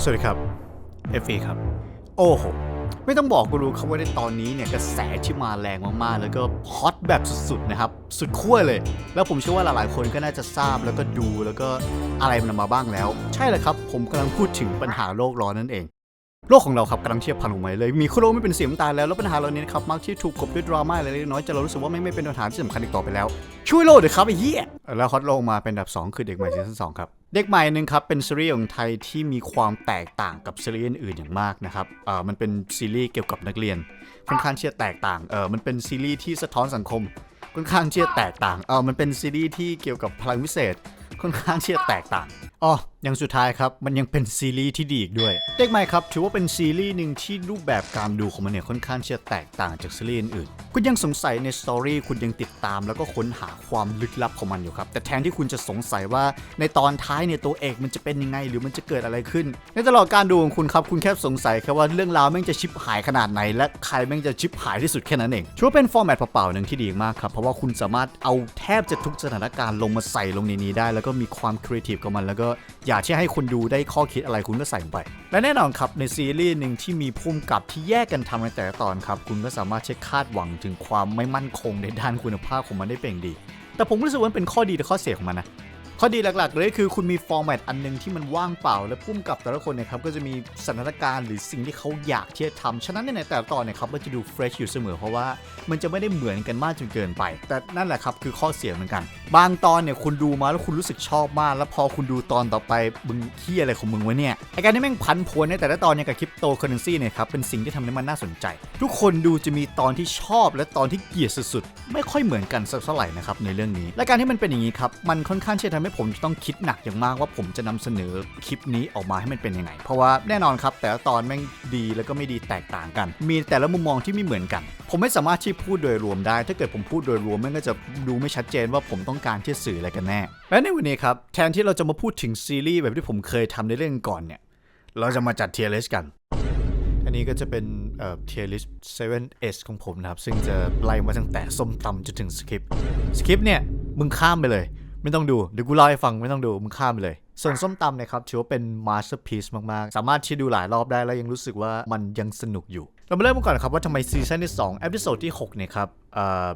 สวัสดีครับ FA ครับ โอ้โห ไม่ต้องบอกกูรู้ครับว่าในตอนนี้เนี่ยกระแสที่มาแรงมากๆ แล้วก็ฮอตแบบสุดๆนะครับ สุดขั้วเลย แล้วผมเชื่อว่าหลายๆคนก็น่าจะทราบแล้วก็ดูแล้วก็อะไรมันมาบ้างแล้ว ใช่เลยครับ ผมกำลังพูดถึงปัญหาโลกร้อนนั่นเอง โลกของเราครับกำลังเทียบพันลงไปเลย มีโลกไม่เป็นเสียงตายแล้ว แล้วปัญหาเหล่านี้นะครับมักที่ถูกกลบด้วยดราม่าอะไรเล็กน้อยจนเรารู้สึกว่าไม่ไม่เป็นปัญหาที่สำคัญอีกต่อไปแล้ว ช่วยโลกเถอะครับไอ้เหี้ยแล้วฮอตลงมาเป็นอันดับ 2 คือเด็กใหม่ซีซั่นสองครับ เด็กใหม่หนึ่งครับ เป็นซีรีส์ของไทยที่มีความแตกต่างกับซีรีส์อื่นๆอย่างมากนะครับเอ่อมันเป็นซีรีส์เกี่ยวกับนักเรียนค่อนข้างที่จะแตกต่างเออมันเป็นซีรีส์ที่สะท้อนสังคมค่อนข้างที่จะแตกต่างเออมันเป็นซีรีส์ที่เกี่ยวกับพลังวิเศษค่อนข้างที่จะแตกต่าง อ๋ออย่างสุดท้ายครับ มันยังเป็นซีรีส์ที่ดีอีกด้วย เด็กใหม่ครับ ถือว่าเป็นซีรีส์หนึ่งที่รูปแบบการดูของมันเนี่ยค่อนข้างจะแตกต่างจากซีรีส์อื่นๆคุณยังสงสัยในสตอรี่คุณยังติดตาม แล้วก็ค้นหาความลึกลับของมันอยู่ครับ แต่แทนที่คุณจะสงสัยว่าในตอนท้ายเนี่ยตัวเอกมันจะเป็นยังไงหรือมันจะเกิดอะไรขึ้น ในตลอดการดูของคุณครับคุณแค่สงสัยแค่ว่าเรื่องราวแม่งจะชิบหายขนาดไหน และใครแม่งจะชิบหายที่สุดแค่นั้นเองถือว่าเป็นฟอร์แมตเปล่าๆหนึ่งที่ดีมากครับเพราะว่าคุณสามารถเอาแทบจะทุกสถานการณ์ลงมาใส่ลงในนี้ได้ แล้วก็มีความครีเอทีฟกับมันแล้วก็อยากที่ให้คนดูได้ข้อคิดอะไรคุณก็ใส่ลงไป และแน่นอนครับในซีรีส์หนึ่งที่มีพุ่มกับที่แยกกันทำในแต่ละตอนครับ คุณก็สามารถเช็คคาดหวังถึงความไม่มั่นคงในด้านคุณภาพของมันได้เป็นอย่างดี แต่ผมรู้สึกว่าเป็นข้อดีและข้อเสียของมันนะ ข้อดีหลักๆเลยคือคุณมีฟอร์แมตอันหนึงที่มันว่างเปล่า และพุ่มกับแต่ละคนเนี่ยครับก็จะมีสถานการณ์หรือสิ่งที่เขาอยากที่จะทำฉะนั้นในแต่ละตอนเนี่ยครับมันจะดูเฟรชอยู่เสมอเพราะว่ามันจะไม่ได้เหมือนกันมากจนเกินไป แต่นั่นแหละครับคือข้อเสียเหมือนกัน บางตอนเนี่ยคุณดูมาแล้วคุณรู้สึกชอบมาก แล้วพอคุณดูตอนต่อไปมึงเฮียอะไรของมึงวะเนี่ยไอการที่แม่งพันพวนในแต่ละตอนเนี่ยกับคริปโตเคอเรนซีเนี่ยครับเป็นสิ่งที่ทำให้มันน่าสนใจ ทุกคนดูจะมีตอนที่ชอบและตอนที่เกลียดสุดๆไม่ค่อยเหมือนกันสักเท่าไหร่นะครับในเรื่องนี้และการที่มันเป็นอย่างนี้ครับมันค่อนข้างที่จะทำให้ผมต้องคิดหนักอย่างมากว่าผมจะนำเสนอคลิปนี้ออกมาให้มันเป็นยังไง เพราะว่าแน่นอนครับ แต่ละตอนแม่งดีแล้วก็ไม่ดีแตกต่างกัน มีแต่ละมุมมองที่ไม่เหมือนกัน ผมไม่สามารถที่พูดโดยรวมได้ ถ้าเกิดผมพูดโดยรวมมันก็จะดูไม่ชัดเจนว่าผมต้องการที่สื่ออะไรกันแน่ และในวันนี้ครับแทนที่เราจะมาพูดถึงซีรีส์แบบที่ผมเคยทำในเรื่องก่อนเนี่ยเราจะมาจัดเทียร์ลิสกัน อันนี้ก็จะเป็นเอ่อ tier list 7S ของผมนะครับ ซึ่งจะไล่มาตั้งแต่ส้มตำจนถึงสคริปต์สคริปต์เนี่ย มึงข้ามไปเลย ไม่ต้องดูเดี๋ยวกูเล่าให้ฟังไม่ต้องดูมึงข้ามไปเลย ส่วนส้มตำเนี่ยครับถือว่าเป็นมาสเตอร์พีซมาก ๆ สามารถที่ดูหลายรอบได้แล้วยังรู้สึกว่ามันยังสนุกอยู่ เรามาเริ่มกันก่อนนะครับว่าทำไมซีซั่นที่2 e p i s o d ที่6เนี่ยครับเอ่อ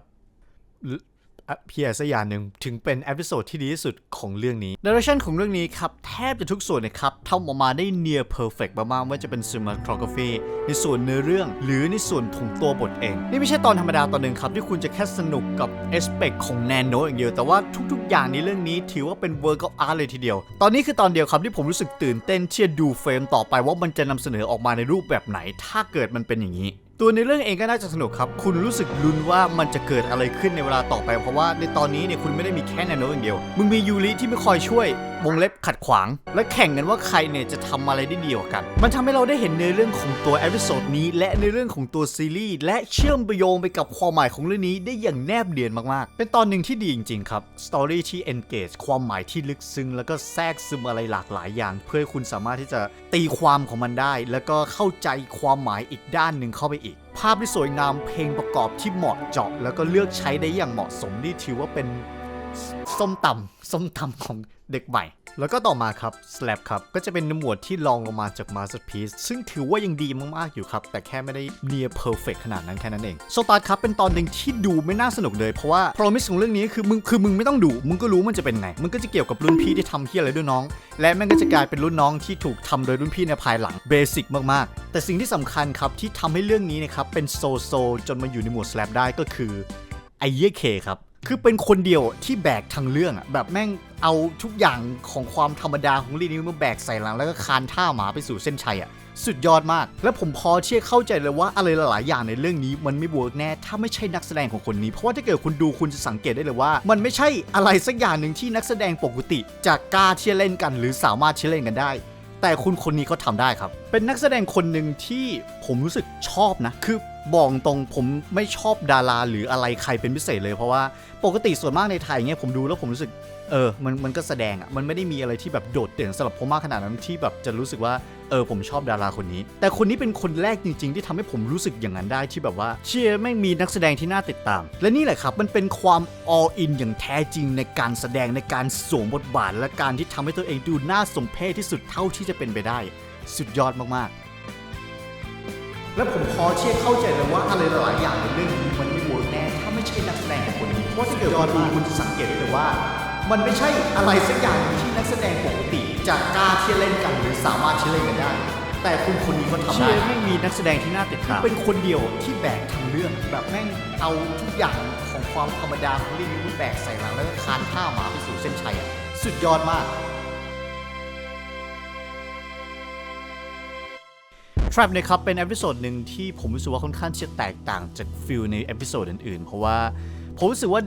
เพียสักอย่างหนึ่งถึงเป็นเอพิโซดที่ดีที่สุดของเรื่องนี้ดิเรชั่นของเรื่องนี้ครับ แทบจะทุกส่วนนะครับทำออกมาได้ near perfect มากๆว่าจะเป็น cinematography ในส่วนเนื้อเรื่อง หรือในส่วนของตัวบทเอง นี่ไม่ใช่ตอนธรรมดาตอนหนึ่งครับ ที่คุณจะแค่สนุกกับ aspect ของแนนโนอย่างเดียว แต่ว่าทุกๆ อย่างในเรื่องนี้ถือว่าเป็น work of art เลยทีเดียว ตอนนี้คือตอนเดียวครับที่ผมรู้สึกตื่นเต้นที่จะดูเฟรมต่อไปว่ามันจะนำเสนอออกมาในรูปแบบไหน ถ้าเกิดมันเป็นอย่างนี้ ตัวในเรื่องเองก็น่าจะสนุกครับ คุณรู้สึกลุ้นว่ามันจะเกิดอะไรขึ้นในเวลาต่อไป เพราะว่าในตอนนี้เนี่ยคุณไม่ได้มีแค่แนโนอย่างเดียว มึงมียูริที่ไม่คอยช่วยวงเล็บขัดขวาง และแข่งกันว่าใครเนี่ยจะทำอะไรได้ดีกว่ากัน มันทำให้เราได้เห็นในเรื่องของตัวเอพิโซดนี้ และในเรื่องของตัวซีรีส์และเชื่อมโยงไปกับความหมายของเรื่องนี้ได้อย่างแนบเนียนมากๆ เป็นตอนหนึ่งที่ดีจริงๆครับสตอรี่ที่ engage ความหมายที่ลึกซึ้งแล้วก็แทรกซึมอะไรหลากหลายอย่าง เพื่อให้คุณสามารถที่จะตีความของมันได้ แล้วก็เข้าใจความหมายอีกด้านหนึ่งเข้าไปอีกภาพที่สวยงามเพลงประกอบที่เหมาะเจาะ แล้วก็เลือกใช้ได้อย่างเหมาะสมนี่ถือว่าเป็นส้มตำส้มตำของ เด็กใหม่ แล้วก็ต่อมาครับ Slap ครับ ก็จะเป็นหมวดที่ลองลงมาจาก Masterpiece ซึ่งถือว่ายังดีมากๆอยู่ครับ แต่แค่ไม่ได้ near perfect ขนาดนั้นแค่นั้นเองโซตาร์ครับเป็นตอนหนึ่งที่ดูไม่น่าสนุกเลย เพราะว่า promise ของเรื่องนี้คือมึงคือมึงไม่ต้องดูมึงก็รู้มันจะเป็นไงมึงก็จะเกี่ยวกับรุ่นพี่ที่ทำเฮี้ยอะไรด้วยน้อง และแม่งก็จะกลายเป็นรุ่นน้องที่ถูกทำโดยรุ่นพี่ในภายหลังเบสิกมากๆ แต่สิ่งที่สำคัญครับที่ทำให้เรื่องนี้นะครับเป็นโซโซจนมาอยู่ในหมวด Slap ได้ก็คือไอเย่เคครับ คือเป็นคนเดียวที่แบกทั้งเรื่องอะแบบแม่งเอาทุกอย่างของความธรรมดาของเรื่องนี้มาแบกใส่หลัง แล้วก็คานท่าหมาไปสู่เส้นชัยอะสุดยอดมาก และผมพอที่จะเข้าใจเลยว่าอะไรหลาย ๆ อย่างในเรื่องนี้มันไม่เวิร์กแน่ ถ้าไม่ใช่นักแสดงของคนนี้ เพราะว่าถ้าเกิดคุณดูคุณจะสังเกตได้เลยว่า มันไม่ใช่อะไรสักอย่างหนึ่งที่นักแสดงปกติจะกล้าที่จะเล่นกัน หรือสามารถที่จะเล่นกันได้ แต่คุณคนนี้เขาทำได้ครับ เป็นนักแสดงคนหนึ่งที่ผมรู้สึกชอบนะ คือ บอกตรงผมไม่ชอบดาราหรืออะไรใครเป็นพิเศษเลยเพราะว่าปกติส่วนมากในไทยเนี่ยผมดูแล้วผมรู้สึกเออมันมันก็แสดงอะ่ะมันไม่ได้มีอะไรที่แบบโดดเด่นสำหรับผมมากขนาดนั้นที่แบบจะรู้สึกว่าเออผมชอบดาราคนนี้ แต่คนนี้เป็นคนแรกจริง ๆ ที่ทำให้ผมรู้สึกอย่างนั้นได้ที่แบบว่า เชียร์ไม่งมีนักแสดงที่น่าติดตาม และนี่แหละครับ มันเป็นความ all in อย่างแท้จริงในการแสดงในการสวมบทบาท และการที่ทำให้ตัวเองดูน่าสมเพชที่สุดเท่าที่จะเป็นไปได้ สุดยอดมากๆ และผมพอที่จะเข้าใจเลยว่าอะไรหลายๆอย่างในเรื่องนี้มันไม่เวิร์กแน่ถ้าไม่ใช่นักแสดงของคนนี้เพราะว่าถ้าเกิดคุณดูคุณจะสังเกตได้เลยว่า มันไม่ใช่อะไรสักอย่างที่นักแสดงปกติจะกล้าที่จะเล่นกันหรือสามารถที่จะเล่นกันได้ แต่คุณคนนี้เขาทำได้ไม่มีนักแสดงที่น่าติดตามเป็นคนเดียวที่แบกทั้งเรื่องแบบแม่งเอาทุกอย่างของความธรรมดาของเรื่องนี้มาแบกใส่หลังแล้วก็คานข้าวหมาไปสู่เส้นชัยอะสุดยอดมาก Trap นะครับเป็นเอพิโซดหนึ่งที่ผมรู้สึกว่าค่อนข้างจะแตกต่างจากฟิลในเอพิโซดอื่นๆ เพราะว่า ผมรู้สึกว่า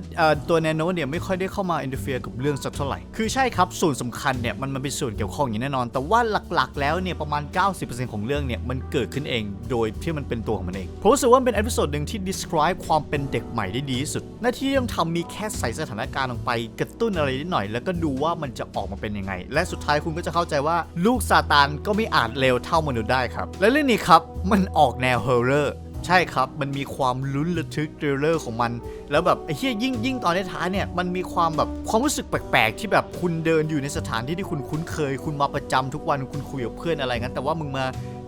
ตัวแนโนเนี่ยไม่ค่อยได้เข้ามาอินเตอร์เฟียกับเรื่องสักเท่าไหร่ คือใช่ครับ ส่วนสำคัญเนี่ยมันมันเป็นส่วนเกี่ยวข้องอย่างแน่นอน แต่ว่าหลักๆ แล้วเนี่ยประมาณ 90%ของเรื่องเนี่ยมันเกิดขึ้นเองโดยที่มันเป็นตัวของมันเองผมรู้สึกว่าเป็นเอพิโซดหนึ่งที่ describe ความเป็นเด็กใหม่ได้ดีที่สุด หน้าที่ที่ต้องทำมีแค่ใส่สถานการณ์ลงไป กระตุ้นอะไรนิดหน่อย แล้วก็ดูว่ามันจะออกมาเป็นยังไง และสุดท้ายคุณก็จะเข้าใจว่าลูกซาตานก็ไม่อาจเลวเท่ามนุษย์ได้ครับ และเรื่องนี้ครับมันออกแนวฮอร์เรอร์ ใช่ครับ มันมีความลุ้นระทึกเทรลเลอร์ของมัน แล้วแบบไอ้เฮียยิ่งยิ่งตอนท้ายเนี่ย มันมีความแบบความรู้สึกแปลกๆ ที่แบบคุณเดินอยู่ในสถานที่ที่คุณคุ้นเคย คุณมาประจำทุกวันคุณคุยกับเพื่อนอะไรงั้น แต่ว่ามึงมา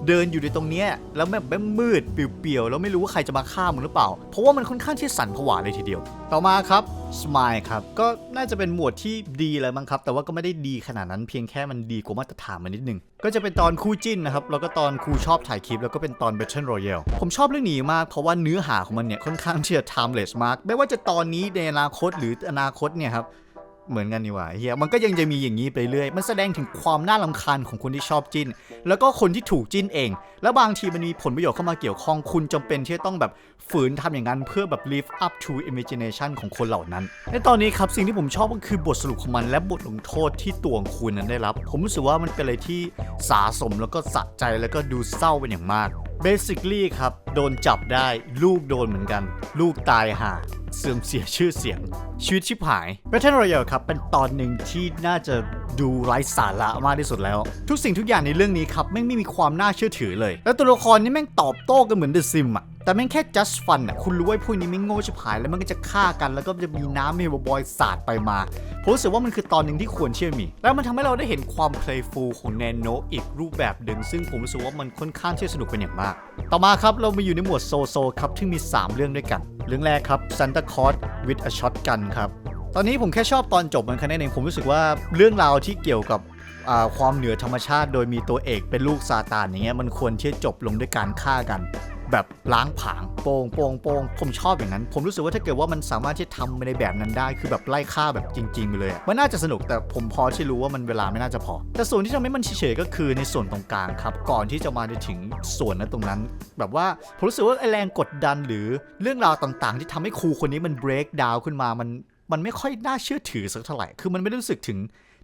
เดินอยู่ในตรงเนี้ยแล้วแบบแม่งมืดเปลี่ยวๆแล้วไม่รู้ว่าใครจะมาฆ่ามึงหรือเปล่า เพราะว่ามันค่อนข้างที่สั่นผวาเลยทีเดียว ต่อมาครับ Smile ครับก็น่าจะเป็นหมวดที่ดีเลยมั้งครับ แต่ว่าก็ไม่ได้ดีขนาดนั้นเพียงแค่มันดีกว่ามาตรฐานมานิดนึง ก็จะเป็นตอนคู่จิ้นนะครับแล้วก็ตอนครูชอบถ่ายคลิปแล้วก็เป็นตอน Battle Royale ผมชอบเรื่องนี้มากเพราะว่าเนื้อหาของมันเนี่ยค่อนข้างที่จะ timeless มากไม่ว่าจะตอนนี้ในอนาคตหรืออนาคตเนี่ยครับ เหมือนกันนี่หว่าเฮียมันก็ยังจะมีอย่างนี้ไปเรื่อย มันแสดงถึงความน่าลำคาญของคนที่ชอบจิ้น แล้วก็คนที่ถูกจิ้นเอง แล้วบางทีมันมีผลประโยชน์เข้ามาเกี่ยวข้องคุณจำเป็นที่จะต้องแบบฝืนทำอย่างนั้นเพื่อแบบ live up to imagination ของคนเหล่านั้นในตอนนี้ครับสิ่งที่ผมชอบก็คือบทสรุปของมันและบทลงโทษที่ตัวของคุณนั้นได้รับ ผมรู้สึกว่ามันเป็นอะไรที่สาสมแล้วก็สะใจแล้วก็ดูเศร้าเป็นอย่างมาก basically ครับโดนจับได้ลูกโดนเหมือนกัน ลูกตายห่า เสื่อมเสียชื่อเสียง ชีวิตชิบหาย Battle Royale ครับ เป็นตอนหนึ่งที่น่าจะดูไร้สาระมากที่สุดแล้ว ทุกสิ่งทุกอย่างในเรื่องนี้ครับแม่งไม่มีความน่าเชื่อถือเลย แล้วตัวละครนี่แม่งตอบโต้กันเหมือนเดอะซิมอะ แต่แม่งแค่ just fun อะคุณรู้ว่าพวกนี้ไม่งโง่ชิบหาย แล้วมันก็จะฆ่ากัน แล้วก็จะมีน้ำเมีบอยสาดไปมาผมรู้สึกว่ามันคือตอนหนึ่งที่ควรเชื่อมี แล้วมันทำให้เราได้เห็นความ playful ของแนนโนอีกรูปแบบหนึ่งซึ่งผมรู้สึกว่ามันค่อนข้างที่สนุกเป็นอย่างมาก ต่อมาครับเรามาอยู่ในหมวดโซโซครับที่มี 3 เรื่องด้วยกัน เรื่องแรกครับ Santa Claus with a Shotgun ครับตอนนี้ผมแค่ชอบตอนจบมันแค่นั้นเองผมรู้สึกว่าเรื่องราวที่เกี่ยวกับความเหนือธรรมชาติ โดยมีตัวเอกเป็นลูกซาตานอย่างเงี้ยมันควรที่จะจบลงด้วยการฆ่ากัน แบบล้างผาญโป่งโป่งโป่งผมชอบอย่างนั้น ผมรู้สึกว่าถ้าเกิดว่ามันสามารถที่ทำในแบบนั้นได้ คือแบบไล่ฆ่าแบบจริง ๆ ไปเลย มันน่าจะสนุกแต่ผมพอที่รู้ว่ามันเวลาไม่น่าจะพอ แต่ส่วนที่ทำให้มันเฉยๆก็คือในส่วนตรงกลางครับ ก่อนที่จะมาถึงส่วนนั้นตรงนั้น แบบว่าผมรู้สึกว่าแรงกดดันหรือเรื่องราวต่างๆ ที่ทำให้ครูคนนี้มัน break down ขึ้นมามันมันไม่ค่อยน่าเชื่อถือสักเท่าไหร่ คือมันไม่รู้สึกถึง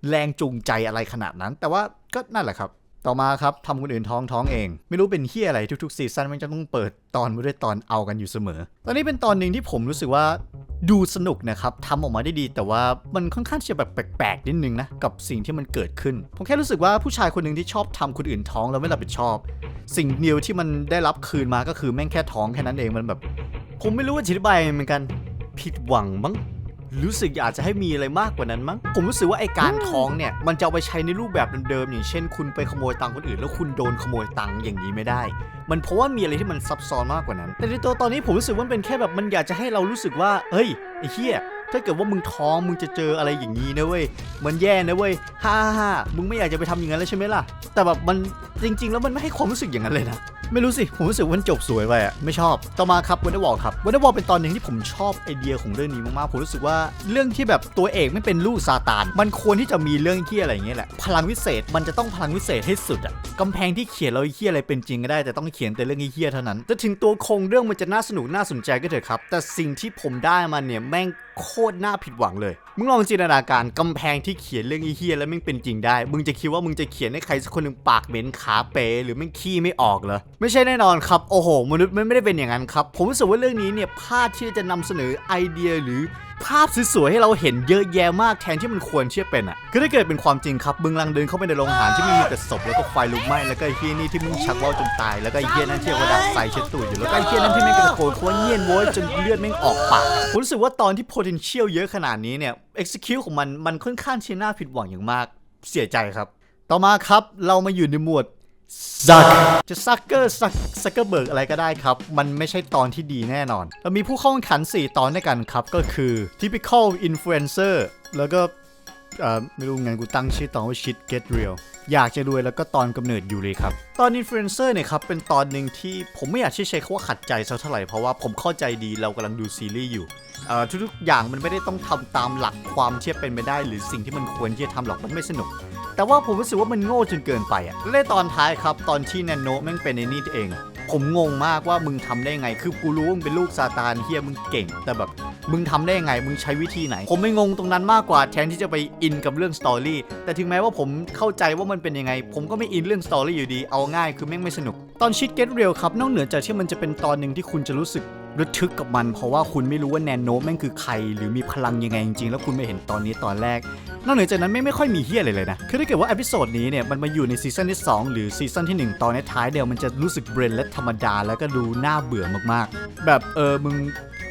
แรงจูงใจอะไรขนาดนั้น แต่ว่าก็นั่นแหละครับ ต่อมาครับทำคนอื่นท้องท้องเอง ไม่รู้เป็นเฮียอะไรทุกๆซีซั่นมันจะต้องเปิดตอนมาด้วยตอนเอากันอยู่เสมอ ตอนนี้เป็นตอนหนึ่งที่ผมรู้สึกว่าดูสนุกนะครับทำออกมาได้ดี แต่ว่ามันค่อนข้างจะแบบแปลกๆนิดนึงนะกับสิ่งที่มันเกิดขึ้น ผมแค่รู้สึกว่าผู้ชายคนหนึ่งที่ชอบทำคนอื่นท้องแล้วไม่รับผิดชอบ สิ่งเดียวที่มันได้รับคืนมาก็คือแม่งแค่ท้องแค่นั้นเองมันแบบ ผมไม่รู้ว่าจะอธิบายเหมือนกัน ผิดหวังมั้ง รู้สึกอยากจะให้มีอะไรมากกว่านั้นมั้ง ผมรู้สึกว่าไอการท้องเนี่ย มันจะเอาไปใช้ในรูปแบบเดิมๆอย่างเช่น คุณไปขโมยตังค์คนอื่น แล้วคุณโดนขโมยตังค์อย่างนี้ไม่ได้ มันเพราะว่ามีอะไรที่มันซับซ้อนมากกว่านั้น แต่ในตัวตอนนี้ผมรู้สึกว่ามันเป็นแค่แบบมันอยากจะให้เรารู้สึกว่า เฮ้ยไอ้เหี้ย ถ้าเกิดว่ามึงท้องมึงจะเจออะไรอย่างนี้นะเว้ย มันแย่นะเว้ยฮ่าฮ่ามึงไม่อยากจะไปทำอย่างนั้นแล้วใช่ไหมล่ะ แต่แบบมันจริง ๆ แล้วมันไม่ให้ความรู้สึกอย่างนั้นเลยนะ ไม่รู้สิ ผมรู้สึกว่ามันจบสวยไปอะไม่ชอบ ต่อมาครับวันเดอร์วอลครับวันเดอร์วอลเป็นตอนหนึ่งที่ผมชอบไอเดียของเรื่องนี้มากๆ ผมรู้สึกว่าเรื่องที่แบบตัวเอกไม่เป็นลูกซาตาน มันควรที่จะมีเรื่องที่อะไรอย่างเงี้ยแหละ พลังวิเศษ มันจะต้องพลังวิเศษให้สุดอะกำแพงที่เขียนเราไอเฮียอะไรเป็นจริงก็ได้ แต่ต้องเขียนแต่เรื่องไอเฮียเท่านั้น แต่ถึงตัวโครงเรื่องมันจะน่าสนุกน่าสนใจก็เถอะครับ แต่สิ่งที่ผมได้มาเนี่ยแม่งโคตรน่าผิดหวังเลย มึงลองจินตนาการกำแพงที่เขียนเรื่องไอ้เฮียแล้วม่งเป็นจริงได้ มึงจะคิดว่ามึงจะเขียนให้ใครสักคนหนึ่งปากเหม็นขาเป๋หรือแม่งขี้ไม่ออกเหรอ ไม่ใช่แน่นอนครับ โอ้โห มนุษย์มันไม่ได้เป็นอย่างนั้นครับ ผมรู้สึกว่าเรื่องนี้เนี่ยพลาดที่จะนำเสนอไอเดียหรือ ภาพสวยๆให้เราเห็นเยอะแยะมากแทนที่มันควรเชื่อเป็นอะคือถ้าเกิดเป็นความจริงครับมึงลังเดินเข้าไปในโรงอาหารที่ไม่มีแต่ศพแล้วก็ไฟลุกไหม้แล้วก็ไอ้เฮียนี่ที่มึงชักว่าวจนตายแล้วก็ไอ้เฮียนั่นที่เอากระดาษใส่เช็ดตูดอยู่แล้วก็ไอ้เฮียนั่นที่แม่งกระโกนเขาว่าเงียนโว้ยจนเลือดแม่งออกปากผมรู้สึกว่าตอนที่ potential เยอะขนาดนี้เนี่ย execute ของมันมันค่อนข้างที่น่าผิดหวังอย่างมากเสียใจครับ ต่อมาครับเรามาอยู่ในหมวด ซักจะซักเกอร์ซักซักเกอร์เบิร์กอะไรก็ได้ครับ มันไม่ใช่ตอนที่ดีแน่นอน เรามีผู้เข้าแข่งขัน 4 ตอนด้วยกันครับ ก็คือ typical influencer แล้วก็ เอ่อไม่รู้ไงกูตั้งชื่อตอนว่า shit get real อยากจะรวยแล้วก็ตอนกำเนิดอยู่เลยครับ ตอน influencer เนี่ยครับ เป็นตอนหนึ่งที่ผมไม่อยากใช้คำว่าขัดใจสักเท่าไหร่ เพราะว่าผมเข้าใจดีเรากำลังดูซีรีส์อยู่ทุกๆอย่างมันไม่ได้ต้องทำตามหลักความเชื่อเป็นไปได้ หรือสิ่งที่มันควรที่จะทำหรอกมันไม่สนุก แต่ว่าผมรู้สึกว่ามันโง่จนเกินไปอะและตอนท้ายครับ ตอนที่แนนโนแม่งเป็นไอ้นี่เอง ผมงงมากว่ามึงทำได้ไง คือกูรู้ว่ามึงเป็นลูกซาตานเฮียมึงเก่ง แต่แบบ มึงทำได้ยังไง มึงใช้วิธีไหน ผมไม่งงตรงนั้นมากกว่าแทนที่จะไปอินกับเรื่องสตอรี่ แต่ถึงแม้ว่าผมเข้าใจว่ามันเป็นยังไง ผมก็ไม่อินเรื่องสตอรี่อยู่ดี เอาง่ายคือแม่งไม่สนุก ตอนชิดเก็ตเรียลครับนอกเหนือจากที่มันจะเป็นตอนหนึ่งที่คุณจะรู้สึกระทึกกับมัน เพราะว่าคุณไม่รู้ว่าแนนโนแม่งคือใคร หรือมีพลังยังไงจริงๆ แล้วคุณไม่เห็นตอนนี้ตอนแรก นอกเหนือจากนั้นไม่ไม่ค่อยมีเฮียอะไรเลยนะ คือถ้าเกิดว่าเอพิโซดนี้เนี่ยมันมาอยู่ในซีซั่นที่ 2 หรือซีซั่นที่ 1 ตอนในท้ายเดียวมันจะรู้สึกเบรนและธรรมดาแล้วก็ดูน่าเบื่อมากๆ แบบเออมึง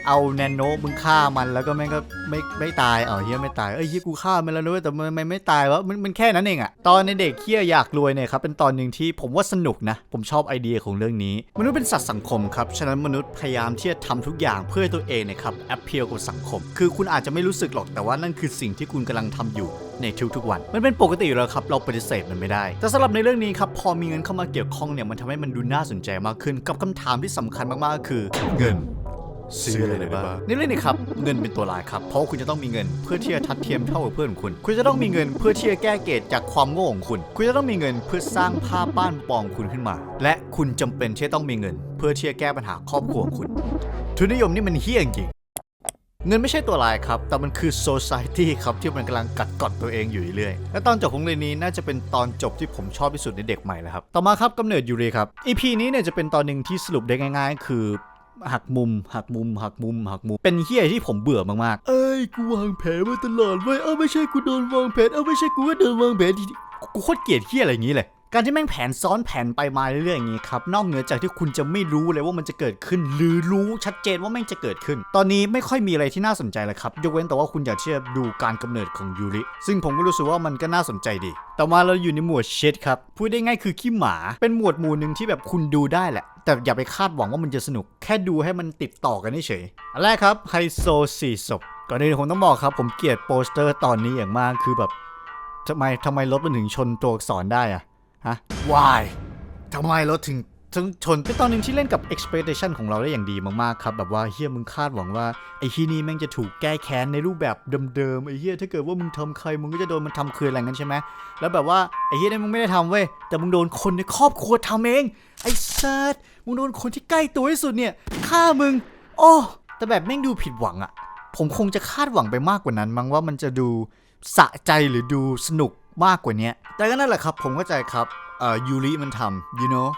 เอาแนนโนมึงฆ่ามันแล้วก็แม่งก็ไม่ไม่ตายเออเฮียไม่ตายเอ้ยเฮียกูฆ่ามันแล้วด้วยแต่มันมันไม่ตายวะมันมันแค่นั้นเองอะตอนในเด็กเฮียอยากรวยเนี่ยครับเป็นตอนหนึ่งที่ผมว่าสนุกนะ ผมชอบไอเดียของเรื่องนี้ มนุษย์เป็นสัตว์สังคมครับฉะนั้นมนุษย์พยายามที่จะทำทุกอย่างเพื่อตัวเองเนะครับแอปเพียลกับสังคม คือคุณอาจจะไม่รู้สึกหรอกแต่ว่านั่นคือสิ่งที่คุณกำลังทำอยู่ในทุกๆวัน มันเป็นปกติอยู่แล้วครับ เราปฏิเสธมันไม่ได้ แต่สำหรับในเรื่องนี้ครับ พอมีเงินเข้ามาเกี่ยวข้องเนี่ย มันทำให้มันดูน่าสนใจมากขึ้น กับคำถามที่สำคัญมากๆ คือ เงิน ซื้ออะไรได้บ้างนเรื่องนี้ครับ เงินเป็นตัวลายครับ เพราะคุณจะต้องมีเงินเพื่อที่จะทัดเทียมเท่ากับเพื่อนของคุณ คุณจะต้องมีเงินเพื่อที่จะแก้เกรดจากความโง่ของคุณ คุณจะต้องมีเงินเพื่อสร้างภาพบ้านปองคุณขึ้นมา และคุณจำเป็นที่จะต้องมีเงิน เพื่อที่จะแก้ปัญหาครอบครัวของคุณ ทุนนิยมนี่มันเฮี้ยจริงเงินไม่ใช่ตัวลายครับ แต่มันคือ society ครับ ที่มันกำลังกัดกร่อนตัวเองอยู่เรื่อยๆและตอนจบของเรื่องนี้น่าจะเป็นตอนจบที่ผมชอบที่สุดในเด็กใหม่แล้วครับ ต่อมาครับกำเนิดยูรีครับ EP นี้เนี่ยจะเป็นตอนหนึ่งที่สรุปได้ง่าย ๆ คือ หักมุม หักมุม หักมุม หักมุม เป็นเฮียที่ผมเบื่อมากๆ เอ้ย กูวางแผนมาตลอดเว้ยเอ้าไม่ใช่กูโดนวางแผน เอ้าไม่ใช่กูก็โดนวางแผนกูโคตรเกลียดเฮียอะไรอย่างนี้เลย การที่แม่งแผนซ้อนแผนไปมาเรื่อยๆอย่างนี้ครับนอกเหนือจากที่คุณจะไม่รู้เลยว่ามันจะเกิดขึ้น หรือรู้ชัดเจนว่าแม่งจะเกิดขึ้น ตอนนี้ไม่ค่อยมีอะไรที่น่าสนใจเลยครับยกเว้นแต่ว่าคุณอยากที่จะดูการกำเนิดของยูริซึ่งผมก็รู้สึกว่ามันก็น่าสนใจดี ต่อมาเราอยู่ในหมวดเชดครับพูดได้ง่ายคือขี้หมาเป็นหมวดหมู่หนึ่งที่แบบคุณดูได้แหละ แต่อย่าไปคาดหวังว่ามันจะสนุก แค่ดูให้มันติดต่อกันเฉยอันแรกครับไฮโซสี่ศพก่อนอื่นผมต้องบอกครับ ผมเกลียดโปสเตอร์ตอนนี้อย่างมากคือแบบทำไมทำไมรถมันถึงชนตัวอักษรได้อะ ฮะ why ทำไมรถถึงถึงชนเป็นตอนหนึ่งที่เล่นกับ expectation ของเราได้อย่างดีมากๆครับ แบบว่าเฮียมึงคาดหวังว่า ไอ้ที่นี่แม่งจะถูกแก้แค้นในรูปแบบเดิมๆ ไอ้เฮียถ้าเกิดว่ามึงทำใคร มึงก็จะโดนมันทำคืนอะไรงั้นใช่ไหมแล้วแบบว่าไอ้เฮียนี่มึงไม่ได้ทำเว้ย แต่มึงโดนคนในครอบครัวทำเอง ไอ้สัสมึงโดนคนที่ใกล้ตัวที่สุดเนี่ยฆ่ามึง โอ้แต่แบบแม่งดูผิดหวังอะผมคงจะคาดหวังไปมากกว่านั้น มั้งว่ามันจะดูสะใจหรือดูสนุก มากกว่านี้แต่ก็นั่นแหละครับ ผมเข้าใจครับเอ่อยูริมันทำ you know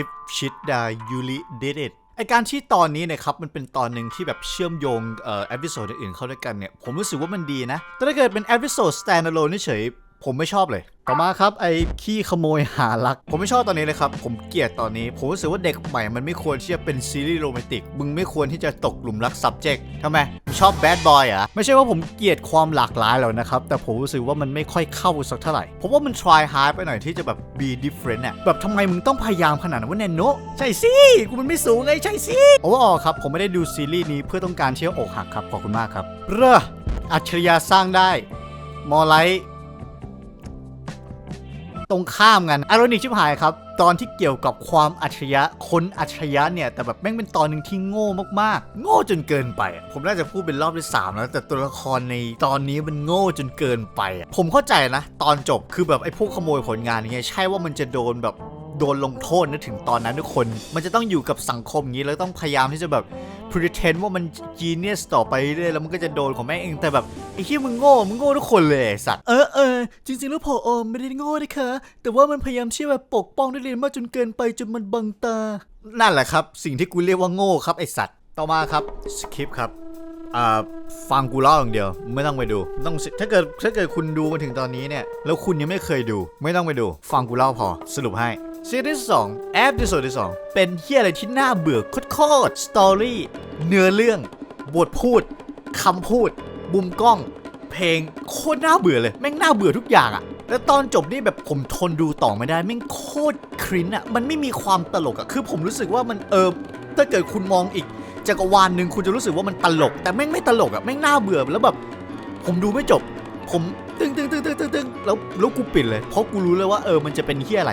if shit die Yuri did it ไอการที่ตอนนี้เนะครับ มันเป็นตอนหนึ่งที่แบบเชื่อมโยงเอ่อเอพิโซดอื่นๆเข้าด้วยกันเนี่ย ผมรู้สึกว่ามันดีนะ แต่ถ้าเกิดเป็นเอพิโซด standalone เฉย ผมไม่ชอบเลย ต่อมาครับไอขี้ขโมยหารัก ผมไม่ชอบตอนนี้เลยครับ ผมเกลียดตอนนี้ ผมรู้สึกว่าเด็กใหม่มันไม่ควรที่จะเป็นซีรีส์โรแมนติก มึงไม่ควรที่จะตกหลุมรัก subject ทำไมมึงชอบ bad boy อะ ไม่ใช่ว่าผมเกลียดความหลากหลายแล้วนะครับ แต่ผมรู้สึกว่ามันไม่ค่อยเข้าสักเท่าไหร่ ผมว่ามัน try hard ไปหน่อยที่จะแบบ be different อะ แบบทำไมมึงต้องพยายามขนาดนั้นวะแนนโนใช่สิกูมันไม่สูงไงใช่สิโอเวอครับ ผมไม่ได้ดูซีรีส์นี้เพื่อต้องการเชี่ยวอกหักครับขอบคุณมากครับเรออัจฉริยะสร้างได้มอไลท์ ตรงข้ามกันอารมณ์ชิบหายครับ ตอนที่เกี่ยวกับความอัจฉริยะคนอัจฉริยะเนี่ย แต่แบบแม่งเป็นตอนหนึ่งที่โง่มากๆ โง่จนเกินไป ผมน่าจะพูดเป็นรอบที่สามแล้ว แต่ตัวละครในตอนนี้มันโง่จนเกินไป ผมเข้าใจนะ ตอนจบคือแบบไอ้พวกขโมยผลงานอย่างเงี้ยใช่ว่ามันจะโดนแบบ โดนลงโทษนะถึงตอนนั้นทุกคน มันจะต้องอยู่กับสังคมอย่างนี้แล้วต้องพยายามที่จะแบบ pretend ว่ามัน genius ต่อไปเรื่อยแล้วมันก็จะโดนของแม่เองแต่แบบไอ้ที่มึงโง่มึงโง่ทุกคนเลยสัตว์เออเออจริงๆแล้วพอออมไม่ได้โง่นะคะ แต่ว่ามันพยายามที่แบบปกป้องนักเรียนมากจนเกินไปจนมันบังตา นั่นแหละครับ สิ่งที่กูเรียกว่าโง่ครับไอสัตว์ต่อมาครับสคริปต์ครับอ่าฟังกูเล่าอย่างเดียว ไม่ต้องไปดูต้องถ้าเกิดถ้าเกิดคุณดูมาถึงตอนนี้เนี่ยแล้วคุณยังไม่เคยดู ไม่ต้องไปดู ฟังกูเล่าพอสรุปให้ ซีรีส์สองแอปที่สุดที่สองเป็นเฮียอะไรที่น่าเบื่อโคตรๆสตอรี่เนื้อเรื่อง บทพูดคำพูดมุมกล้อง เพลงโคตรน่าเบื่อเลย แม่งน่าเบื่อทุกอย่างอะแล้วตอนจบนี่แบบผมทนดูต่อไม่ได้แม่งโคตรคริ้นอะมันไม่มีความตลกอะคือผมรู้สึกว่ามันเออถ้าเกิดคุณมองอีกจักรวาลหนึ่งคุณจะรู้สึกว่ามันตลก แต่แม่งไม่ตลกอะแม่งน่าเบื่อแล้วแบบ ผมดูไม่จบ ผมตึงตึงตึงตึงตึงตึงแล้วแล้วกูปิดเลย เพราะกูรู้เลยว่าเออมันจะเป็นเฮียอะไร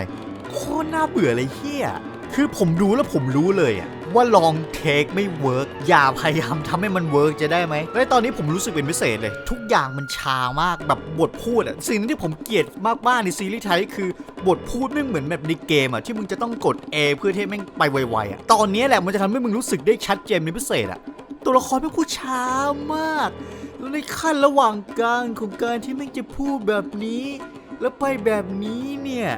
โคตรน่าเบื่อเลยเฮียคือผมดูแล้วผมรู้เลยอะว่าลองเทคไม่เวิร์กอย่าพยายามทำให้มันเวิร์กจะได้ไหมและตอนนี้ผมรู้สึกเป็นพิเศษเลย ทุกอย่างมันชามากแบบบทพูดอะสิ่งที่ผมเกลียดมากๆในซีรีส์ไทยคือบทพูดไม่เหมือนแบบในเกมอะที่มึงจะต้องกด A เพื่อที่ให้แม่งไปไวๆอะตอนนี้แหละมันจะทำให้มึงรู้สึกได้ชัดเจนเป็นพิเศษอะตัวละครแม่พูดช้ามากแล้วในขั้นระหว่างกลางของการที่แม่งจะพูดแบบนี้ แล้วไปแบบนี้เนี่ย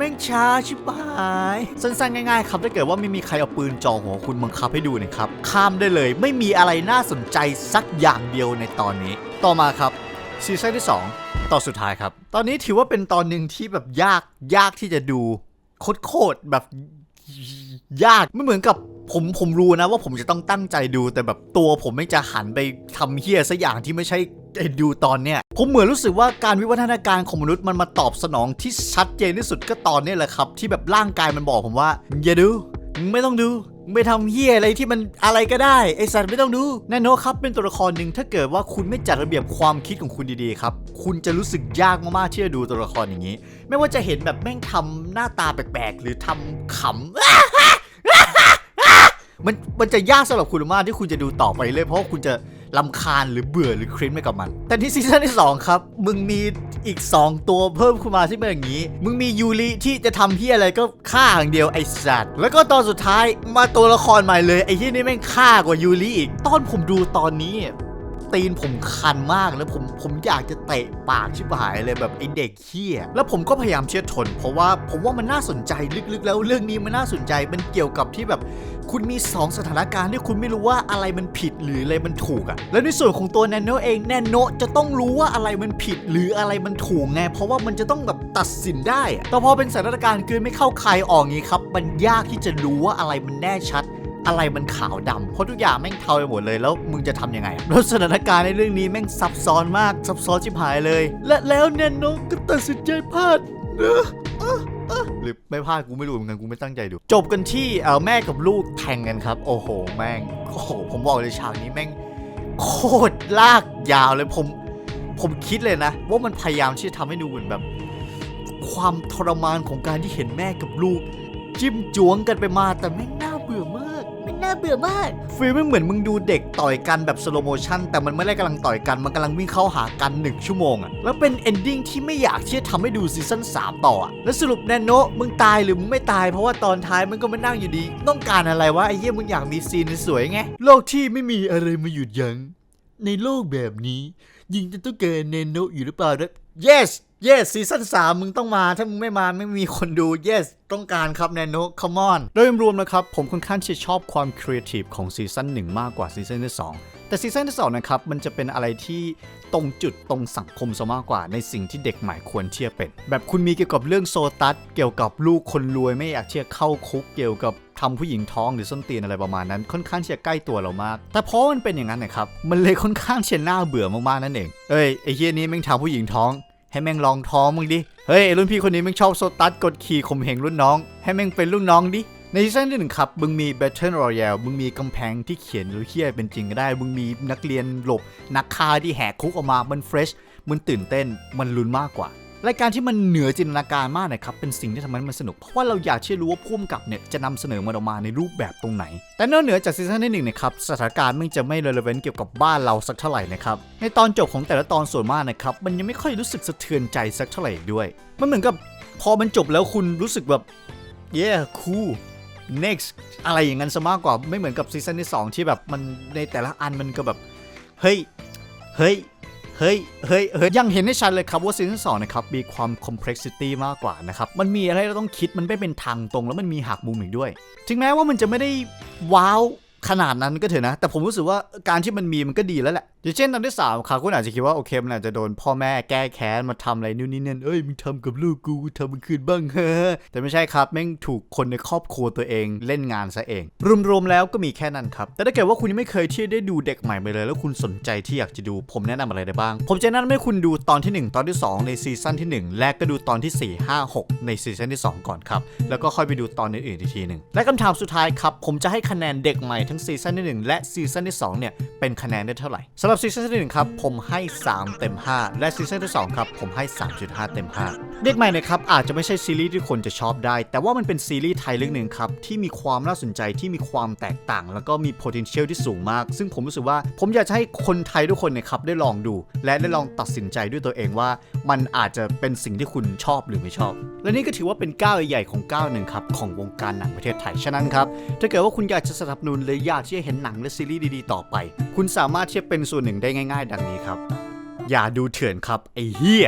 แม่งช้าชิบหาย สั้นๆง่ายๆครับถ้าเกิดว่าไม่มีใครเอาปืนจ่อหัวคุณบังคับให้ดูเนะครับข้ามได้เลยไม่มีอะไรน่าสนใจสักอย่างเดียวในตอนนี้ ต่อมาครับซีซั่นที่ 2 ตอนสุดท้ายครับ ตอนนี้ถือว่าเป็นตอนหนึ่งที่แบบยากยากที่จะดูโคตรแบบยากไม่เหมือนกับ ผมผมรู้นะว่าผมจะต้องตั้งใจดูแต่แบบตัวผมไม่จะหันไปทำเฮี้ยสักอย่างที่ไม่ใช่ดูตอนเนี้ยผมเหมือนรู้สึกว่าการวิวัฒนาการของมนุษย์มันมาตอบสนองที่ชัดเจนที่สุดก็ตอนเนี้ยแหละครับ ที่แบบร่างกายมันบอกผมว่าอย่าดูไม่ต้องดูไมึงไปทำเฮี้ยอะไรที่มันอะไรก็ได้ไอสัตว์ไม่ต้องดูแน่นอนครับเป็นตัวละครหนึ่งถ้าเกิดว่าคุณไม่จัดระเบียบความคิดของคุณดีๆครับ คุณจะรู้สึกยากมากๆที่จะดูตัวละครอย่างนี้ ไม่ว่าจะเห็นแบบแม่งทำหน้าตาแปลกๆ หรือทำขำ มันมันจะยากสำหรับคุณมากที่คุณจะดูต่อไปเลยเพราะคุณจะลำคาญหรือเบื่อหรือคลิ้นไปกับมัน แต่ที่ซีซั่นที่ 2 ครับ มึงมีอีก 2 ตัวเพิ่มขึ้นมาที่เป็นอย่างนี้ มึงมียูริที่จะทำเฮียอะไรก็ฆ่าอย่างเดียวไอ้สัตว์ แล้วก็ตอนสุดท้ายมาตัวละครใหม่เลยไอ้ที่นี่แม่งฆ่ากว่ายูริอีก ตอนผมดูตอนนี้ ตีนผมคันมากแล้วผมผมอยากจะเตะปากชิบหายเลยแบบไอเด็กเฮี้ยแล้วผมก็พยายามเชื่อทน เพราะว่าผมว่ามันน่าสนใจลึกๆ แล้วเรื่องนี้มันน่าสนใจมันเกี่ยวกับที่แบบ คุณมี 2 สถานการณ์ที่คุณไม่รู้ว่าอะไรมันผิดหรืออะไรมันถูกอะแล้วในส่วนของตัวแนนโนเองแนนโนจะต้องรู้ว่าอะไรมันผิดหรืออะไรมันถูกไงเพราะว่ามันจะต้องแบบตัดสินได้อะแต่พอเป็นสถานการณ์คือไม่เข้าใครออกงี้ครับมันยากที่จะรู้ว่าอะไรมันแน่ชัด อะไรมันขาวดำเพราะทุกอย่างแม่งเทาไปหมดเลยแล้วมึงจะทำยังไงแล้วสถานการณ์ในเรื่องนี้แม่งซับซ้อนมากซับซ้อนชิบหายเลย และแล้วแนนโนก็ตัดสินใจพลาดเออเออเออหรือไม่พลาดกูไม่รู้เหมือนกันกูไม่ตั้งใจดู จบกันที่เออแม่กับลูกแข่งกันครับ โอ้โห แม่งโอ้โหผมบอกเลยฉากนี้แม่งโคตรลากยาวเลยผมผมคิดเลยนะ ว่ามันพยายามที่จะทำให้ดูเหมือนแบบ ความทรมานของการที่เห็นแม่กับลูก จิ้มจวงกันไปมาแต่แม่งน่า น่าเบื่อมากฟีลไม่เหมือนมึงดูเด็กต่อยกันแบบสโลโมชันแต่มันไม่ได้กำลังต่อยกัน มันกำลังวิ่งเข้าหากันหนึ่งชั่วโมงอะแล้วเป็นเอนดิ้งที่ไม่อยากที่จะทำให้ดูซีซั่น3ต่ออะแล้วสรุปแนนโนมึงตายหรือมึงไม่ตายเพราะว่าตอนท้ายมันก็มานั่งอยู่ดี ต้องการอะไรวะไอ้เหี้ยมึงอยากมีซีนสวยไงโลกที่ไม่มีอะไรมาหยุดยั้งในโลกแบบนี้ ยิงจะต้องเกินเนโนอยู่หรือเปล่าด้วย yes yes ซีซั่น3มึงต้องมา ถ้ามึงไม่มาไม่มีคนดู yes ต้องการครับแนโนะ come on โดยรวมนะครับ ผมค่อนข้างที่ชอบความครีเอทีฟของซีซั่น1 มากกว่าซีซั่นที่ 2 แต่ซีซั่นที่ 2 นะครับ มันจะเป็นอะไรที่ตรงจุดตรงสังคมซะมากกว่าในสิ่งที่เด็กใหม่ควรเที่จะเป็น แบบคุณมีเกี่ยวกับเรื่องโซตัส เกี่ยวกับลูกคนรวยไม่อยากเที่จะเข้าคุกเกี่ยวกับทำผู้หญิงท้องหรือส้นตีนอะไรประมาณนั้น ค่อนข้างจะใกล้ตัวเรามาก แต่เพราะมันเป็นอย่างนั้นนะครับ มันเลยค่อนข้างเชยน่าเบื่อมากๆนั่นเอง เอ้ยไอ้เฮียนี้แม่งทำผู้หญิงท้อง ให้แม่งลองท้องมึงดิ เฮ้ยรุ่นพี่คนนี้แม่งชอบโซตัสกดขี่ข่มเหงรุ่นน้อง ให้แม่งเป็นรุ่นน้องดิในซีซั่นที่หนึ่งครับ มึงมี Battle Royale มึงมีกำแพงที่เขียนหรือเขียเป็นจริงก็ได้ มึงมีนักเรียนหลบ นักฆ่าที่แหกคุกออกมา มันเฟรช มันตื่นเต้น มันลุ้นมากกว่า รายการที่มันเหนือจินตนาการมากนะครับ เป็นสิ่งที่ทำให้มันสนุก เพราะว่าเราอยากที่จะรู้ว่าพุ่มกับเนี่ยจะนำเสนอมันออกมาในรูปแบบตรงไหน แต่นอกเหนือจากซีซั่นที่หนึ่งนะครับสถานการณ์มันจะไม่เรเลเวนเกี่ยวกับบ้านเราสักเท่าไหร่นะครับในตอนจบของแต่ละตอนส่วนมากนะครับมันยังไม่ค่อยรู้สึกสะเทือนใจสักเท่าไหร่ด้วย มันเหมือนกับพอมันจบแล้วคุณรู้สึกแบบ yeah cool next อะไรอย่างนั้นซะมากกว่าไม่เหมือนกับซีซั่นที่สองที่แบบมันในแต่ละอันมันก็แบบ เฮ้ย เฮ้ย เฮ้ย เฮ้ย เฮ้ย ยังเห็นได้ชัดเลยครับว่าซีซั่นสองนะครับ มีความคอมเพล็กซิตี้มากกว่านะครับ มันมีอะไรเราต้องคิดมันไม่เป็นทางตรงแล้วมันมีหักมุมอีกด้วย ถึงแม้ว่ามันจะไม่ได้ว้าวขนาดนั้นก็เถอะนะ แต่ผมรู้สึกว่าการที่มันมีมันก็ดีแล้วแหละอย่างเช่นตอนที่สามครับคุณอาจจะคิดว่าโอเคมันอาจจะโดนพ่อแม่แก้แค้นมาทำอะไรนู่นนี่นั่นเอ้ยมึงทำกับลูกกูทำมันคืนบ้างเฮ้อแต่ไม่ใช่ครับแม่งถูกคนในครอบครัวตัวเองเล่นงานซะเอง รวมๆแล้วก็มีแค่นั้นครับ แต่ถ้าเกิดว่าคุณยังไม่เคยที่ได้ดูเด็กใหม่ไปเลย แล้วคุณสนใจที่อยากจะดูผมแนะนำอะไรได้บ้าง ผมจะแนะนำให้คุณดูตอนที่ 1 ตอนที่ 2 ในซีซั่นที่ 1 และก็ดูตอนที่ 4 5 6 ในซีซั่นที่ 2 ก่อนครับแล้วก็ค่อยไปดูตอนอื่นๆอีกทีหนึ่งและคำถามสุดท้ายครับผมจะให้คะแนนเด็กใหม่ทั้งซีซั่นที่ 1 และซีซั่นที่2เนี่ยเป็นคะแนนได้เท่าไหร่สำหรับซีซั่นที่1ครับผมให้ 3 เต็ม 5 และซีซั่นที่ 2 ครับ ผมให้ 3.5 เต็ม 5 เด็กใหม่นะครับอาจจะไม่ใช่ซีรีส์ที่คนจะชอบได้ แต่ว่ามันเป็นซีรีส์ไทยเรื่องหนึ่งครับที่มีความน่าสนใจที่มีความแตกต่าง แล้วก็มี potential ที่สูงมาก ซึ่งผมรู้สึกว่าผมอยากจะให้คนไทยทุกคนนยครับได้ลองดู และได้ลองตัดสินใจด้วยตัวเองว่า มันอาจจะเป็นสิ่งที่คุณชอบหรือไม่ชอบ และนี่ก็ถือว่าเป็นก้าวใหญ่ของก้าวหนึ่งครับของวงการหนังประเทศไทยฉะนั้นครับถ้าเกิดว่าคุณอยากจะสนับสนุนหรืออยากที่จะเห็นหนังและซีรีส์ดีๆต่อไป คุณสามารถที่จะเป็นส่วนหนึ่งได้ง่าย ๆ ดังนี้ครับ อย่าดูเถื่อนครับไอ้เหี้ย